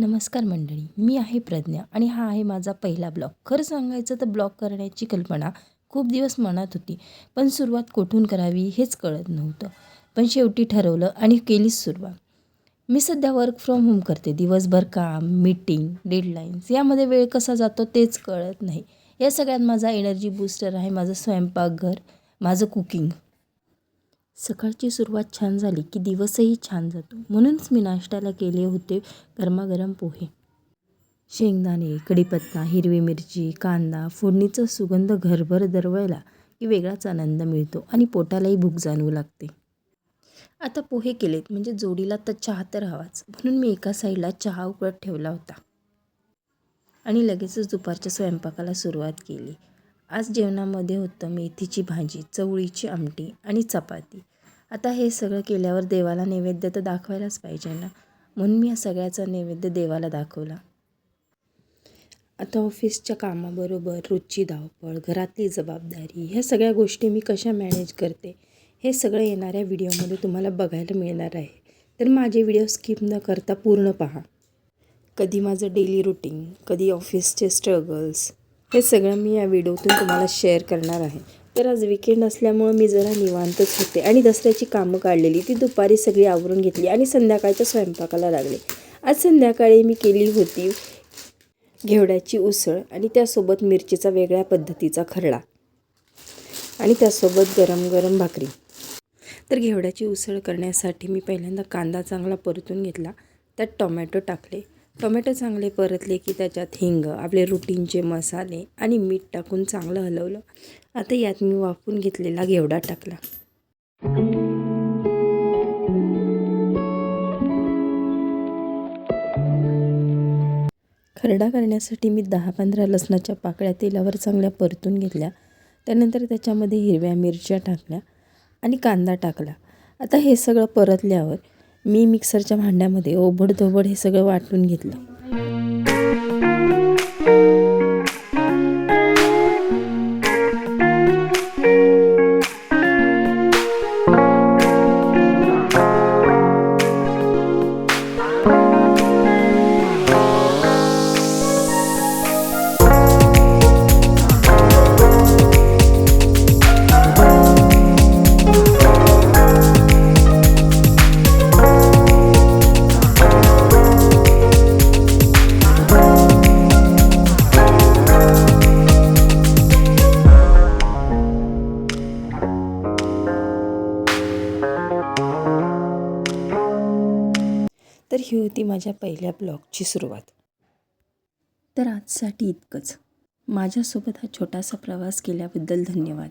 नमस्कार मंडळी मी आहे प्रज्ञा आणि हा आहे माझा पहिला ब्लॉग. खरं सांगायचं तर ब्लॉग करण्याची कल्पना खूप दिवस मनात होती पण सुरुवात कुठून करावी हेच कळत नव्हतं. पण शेवटी ठरवलं आणि केलीच सुरुवात. मी सध्या वर्क फ्रॉम होम करते दिवसभर काम मीटिंग डेडलाईन्स यामध्ये वेळ कसा जातो तेच कळत नाही. या सगळ्यात माझा एनर्जी बूस्टर आहे माझं स्वयंपाकघर माझं कुकिंग सकाळची सुरुवात छान झाली की दिवसही छान जातो. म्हणूनच मी नाश्त्याला केले होते गरमागरम पोहे. शेंगदाणे कढीपत्ता हिरवी मिरची कांदा फोडणीचा सुगंध घरभर दरवळला की वेगळाच आनंद मिळतो आणि पोटालाही भूक जाणवू लागते. आता पोहे केलेत म्हणजे जोडीला तर चहा तर हवाच. म्हणून मी एका साईडला चहा उकळत ठेवला होता. आणि लगेचच दुपारच्या स्वयंपाकाला सुरुवात केली. आज जेवणामध्ये होतं मेथीची भाजी चवळीची आमटी आणि चपाती. आता हे सगळं केल्यावर देवाला नैवेद्य तर दाखवायलाच पाहिजे ना. म्हणून मी या सगळ्याचा नैवेद्य देवाला दाखवला. आता ऑफिसच्या कामाबरोबर रोजची धावपळ घरातली जबाबदारी ह्या सगळ्या गोष्टी मी कशा मॅनेज करते हे सगळं येणाऱ्या व्हिडिओमध्ये तुम्हाला बघायला मिळणार आहे. तर माझे व्हिडिओ स्किप न करता पूर्ण पहा. कधी माझं डेली रुटीन कधी ऑफिसचे स्ट्रगल्स हे सगळं मी या व्हिडिओतून तुम्हाला शेअर करणार आहे. तर आज विकेंड असल्यामुळं मी जरा निवांतच होते आणि दसऱ्याची कामं काढलेली. ती दुपारी सगळी आवरून घेतली आणि संध्याकाळच्या स्वयंपाकाला लागले. आज संध्याकाळी मी केली होती घेवड्याची उसळ आणि त्यासोबत मिरचीचा वेगळ्या पद्धतीचा खरडा आणि त्यासोबत गरम गरम भाकरी. तर घेवड्याची उसळ करण्यासाठी मी पहिल्यांदा कांदा चांगला परतून घेतला. त्यात टोमॅटो टाकले. टोमॅटो चांगले परतले की त्याच्यात हिंग आपले रुटीनचे मसाले आणि मीठ टाकून चांगलं हलवलं. आता यात मी वाफून घेतलेला घेवडा टाकला. खरडा करण्यासाठी मी दहा पंधरा लसणाच्या पाकळ्या तेलावर चांगल्या परतून घेतल्या. त्यानंतर त्याच्यामध्ये हिरव्या मिरच्या टाकल्या आणि कांदा टाकला. आता हे सगळं परतल्यावर मी मिक्सरच्या भांड्यामध्ये ओबडधोबड हे सगळं वाटून घेतलं. तर ही होती माझ्या पहिल्या ब्लॉगची सुरुवात. तर आजसाठी इतकंच. माझ्यासोबत हा छोटासा प्रवास केल्याबद्दल धन्यवाद.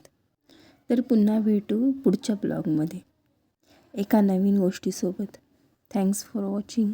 तर पुन्हा भेटू पुढच्या ब्लॉगमध्ये. एका नवीन गोष्टीसोबत. Thanks for watching